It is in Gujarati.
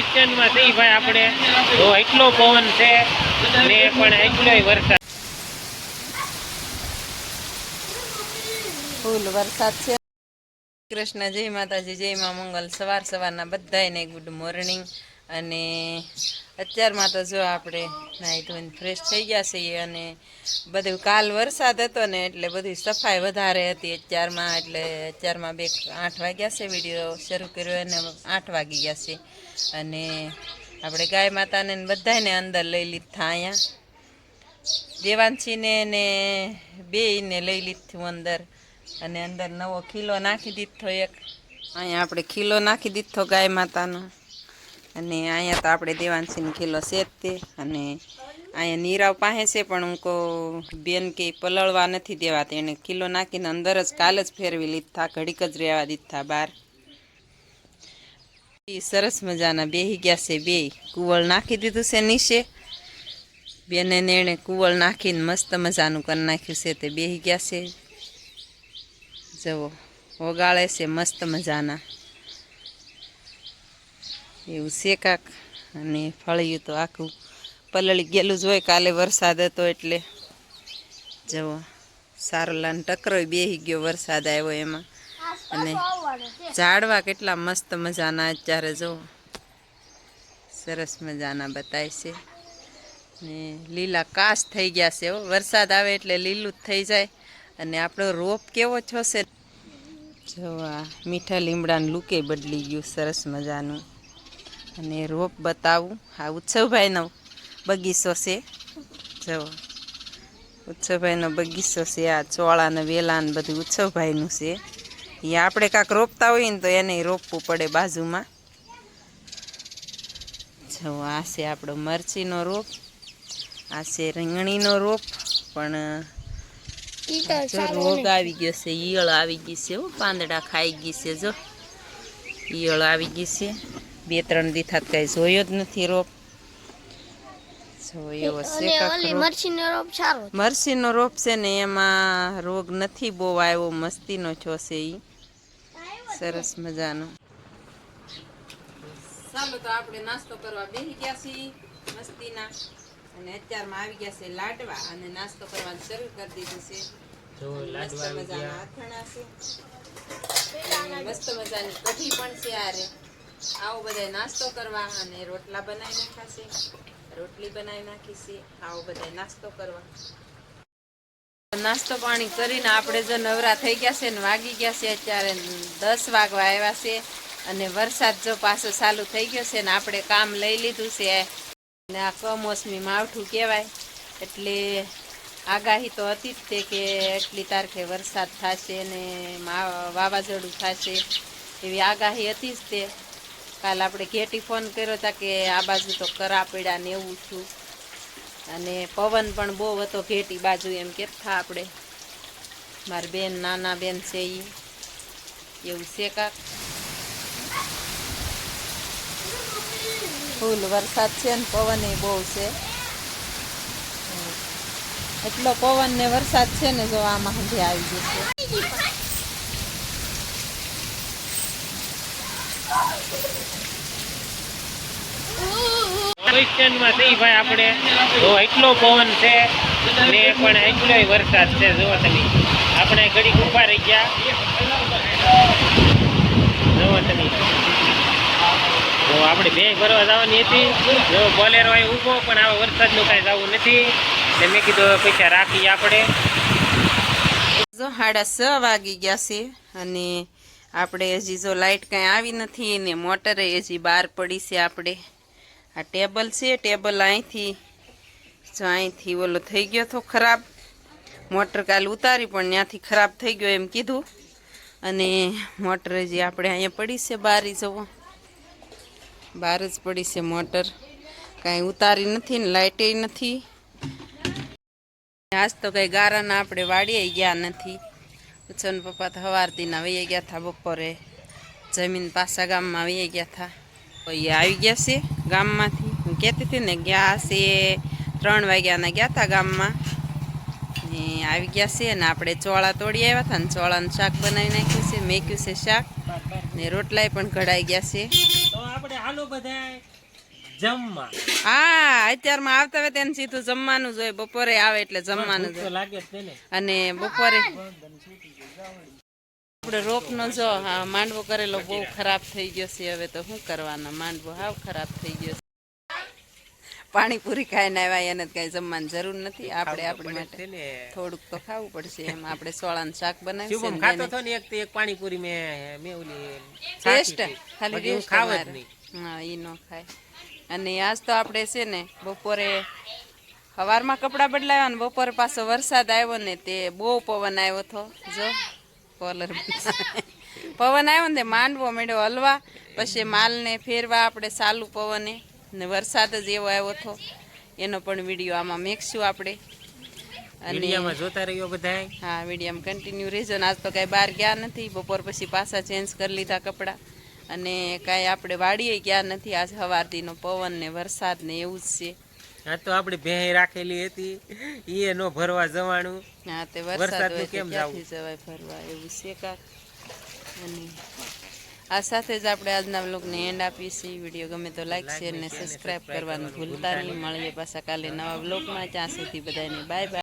બસ સ્ટેન્ડમાં થઈ ભાઈ આપણે તો એટલો પવન છે ને પણ એટલોય વરસાદ. ફૂલ વરસાદ છે. કૃષ્ણ જય માતાજી, જય મા મંગલ. સવાર સવારના બધાને ગુડ મોર્નિંગ અને અત્યારમાં તો જો આપણે નાહી ધોઈને ફ્રેશ થઈ ગયા છીએ અને બધું કાલ વરસાદ હતો ને એટલે બધી સફાઈ વધારે હતી અત્યારમાં, એટલે અત્યારમાં બે આઠ વાગ્યા છે વીડિયો શરૂ કર્યો અને આઠ વાગી ગયા છે. અને આપણે ગાય માતાને બધાને અંદર લઈ લીધા અહીંયા. દેવાંશીને ને બેયને લઈ લીધું અંદર. અને અંદર નવો ખીલો નાખી દીધો એક. અહીંયા આપણે ખીલો નાખી દીધો ગાય માતાનો. અને અહીંયા તો આપણે દેવાંશીનો કિલ્લો છે તે. અને અહીંયા નીરાવ પાસે છે, પણ હું કહો, બેન કે પલળવા નથી દેવાતી. એને કિલ્લો નાખીને અંદર જ કાલ જ ફેરવી લીધા, ઘડીક જ રહેવા દીધા બહાર. સરસ મજાના બેહી ગયા છે બે કુવળ નાખી દીધું છે નીચે. બેને એણે કુવળ નાખીને મસ્ત મજાનું કરી નાખ્યું છે તે બેહી ગયા છે. જવો ઓગાળે છે મસ્ત મજાના. એવું છે કાક. અને ફળિયું તો આખું પલળી ગયેલું જ હોય કાલે વરસાદ હતો એટલે. જુઓ, સારલાને ટકરોય બેહી ગયો વરસાદ આવ્યો એમાં. અને ઝાડવા કેટલા મસ્ત મજાના અત્યારે જો સરસ મજાના બતાય છે. ને લીલા કાશ થઈ ગયા છે વરસાદ આવે એટલે લીલું જ થઈ જાય. અને આપણો રોપ કેવો છો છે જો આ મીઠા લીમડાનું લૂકે બદલી ગયું. સરસ મજાનું. અને રોપ બતાવું. હા ઉત્સવભાઈનો બગીચો છે. જો, ઉત્સવભાઈનો બગીચો છે, આ ચોળા ને વેલા ને બધું ઉત્સવભાઈનું છે. એ આપણે કાંક રોપતા હોઈએ ને તો એને રોપવું પડે બાજુમાં. જો, આ છે આપણો મરચીનો રોપ, આ છે રીંગણીનો રોપ, પણ રોગ આવી ગયો છે, ઈયળ આવી ગઈ છે પાંદડા ખાઈ ગઈ છે, જો. ઈયળ આવી ગઈ છે. બે ત્રણ દી થાત કઈ જોયો જ નથી રોપ. મરસીનો રોપ છે. ને એમાં રોગ નથી બહુ આવ્યો મસ્તીનો છો છે ઈ. સરસ મજાનો. ચાલો તો આપણે નાસ્તો કરવા બેસી ગયા છીએ મસ્તીના. અને અત્યારમાં આવી ગયા છે લાડવા અને નાસ્તો કરવાનું શરૂ કરી દીધું છે. મસ્ત લાડવા મજાના ગયા. અથાણા છે. મસ્ત મજાની કઢી પણ છે આરે. આવો બધા નાસ્તો કરવા અને રોટલા બનાવી નાખ્યા રોટલી બનાવી નાખીશી આવો બધા નાસ્તો કરવા. નાસ્તો પાણી કરીને આપણે જો નવરા થઈ ગયા છે ને વાગી ગયા છે અત્યારે દસ વાગવા આવ્યા છે અને વરસાદ જો પાછો ચાલુ થઈ ગયો છે ને આપણે કામ લઈ લીધું છે. અને આ કમોસમી માવઠું કહેવાય. એટલે આગાહી તો હતી જ તે કે એટલી તારીખે વરસાદ થશે ને વાવાઝોડું થશે. એવી આગાહી હતી જ તે. કાલ આપણે ઘેટી ફોન કર્યો હતા કે આ બાજુ તો કરા પડ્યા ને એવું છું અને પવન પણ બહુ હતો ઘેટી બાજુ એમ કહેતા આપણે. મારી બેન, નાના બેન છે એ એવું છે કાક. ફૂલ વરસાદ છે ને પવન એ બહુ છે. એટલો પવન ને વરસાદ છે ને જો આમાં હજી આવી જશે. ભાઈ આપણે ને પણ બેંક ભરવા જવાની હતી. જો બોલેરો અહીં ઊભો, પણ વરસાદ વરસાદનું કાંઈ જવું નથી. મેં કીધું પૈસા રાખીએ આપણે. જો સાડા છ વાગી ગયા છે અને આપણે હજી જો લાઇટ કાંઈ આવી નથી ને મોટરે હજી બહાર પડી છે આપણે. આ ટેબલ છે, ટેબલ અહીંથી જો અહીંથી ઓલો થઈ ગયો તો ખરાબ. મોટર કાલ ઉતારી પણ ત્યાંથી ખરાબ થઈ ગયો એમ કીધું. અને મોટર હજી આપણે અહીંયા પડી છે બહાર જવો. બહાર જ પડી છે મોટર. કાંઈ ઉતારી નથી ને લાઇટે નથી. આજ તો કંઈ ગારાના આપણે વાડીએ ગયા નથી. ઉછન પપ્પા તો હવારથી ના વહી ગયા હતા બપોરે. જમીન પાછા ગામમાં વહી ગયા હતા પછી એ આવી ગયા છે ગામમાંથી. હું કહેતી હતી ને ગયા છે ત્રણ વાગ્યાના ગયા હતા ગામમાં. ને આવી ગયા છે ને આપણે ચોળા તોડી આવ્યા હતા ને ચોળાનું શાક બનાવી નાખ્યું છે મેક્યું છે શાક. ને રોટલાય પણ ઘડાઈ ગયા છે. તો આપણે હાલો બધા જમવા. હા અત્યારમાં આવતા હોય તેને સીધું જમવાનું જ હોય. બપોરે આવે એટલે જમવાનું જ હોય. લાગે જ છે ને. અને બપોરે આપણે રોપનો જો હા માંડવો કરેલો બહુ ખરાબ થઈ ગયો છે હવે તો શું કરવાના? માંડવો હાવ ખરાબ થઈ ગયો છે. પાણીપુરી ખાઈને આવ્યા એને કઈ જમવાની જરૂર નથી. આપણે આપણી માટે થોડુંક તો ખાવું પડશે એમ. આપણે સોળાનું શાક બનાવીશું ખાતો ને એક તો એક પાણીપુરી મે મેં ઓલી ટેસ્ટ? ખાલી ટેસ્ટ ખાવ જ નહીં. હા એ નો ખાય. અને આજ તો આપણે છે ને બપોરે સવારમાં કપડાં બદલાવ્યા ને બપોર પાછો વરસાદ આવ્યો ને તે બહુ પવન આવ્યો હતો. જો કોલર પવન આવ્યો ને તે માંડવો મેળ્યો હલવા પછી માલને ફેરવા આપણે ચાલુ પવને ને વરસાદ જ એવો આવ્યો હતો. એનો પણ વીડિયો આમાં મેકશું આપણે. અને જોતા રહ્યો બધાય. હા વિડીયામાં કન્ટિન્યુ રહેજો ને આજ તો કાંઈ બહાર ગયા નથી. બપોર પછી પાછા ચેન્જ કરી લીધા કપડાં. અને કાંઈ આપણે વાડીએ ગયા નથી. આજ સવારથીનો પવન ને વરસાદ ને એવું જ છે. આ તો આપણે ભેં રાખેલી હતી. ઈ નો ભરવા જવાનું. હા તે વરસાદ હોય કેમ જવું? જવાય ફરવા એવું છે કાક અને આ સાથે જ આપણે આજના બ્લોગને એન્ડ આપીએ છીએ વીડિયો ગમે તો લાઈક શેર ને સબસ્ક્રાઈબ કરવાનું ભૂલતા નહીં. મળીએ પાછા કાલે નવા બ્લોગમાં ત્યાં સુધી બધાને બાય બાય